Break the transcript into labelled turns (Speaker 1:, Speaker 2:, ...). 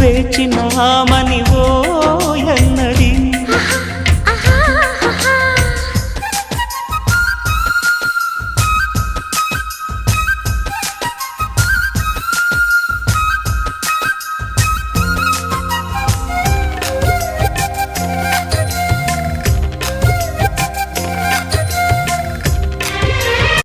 Speaker 1: వేచినామని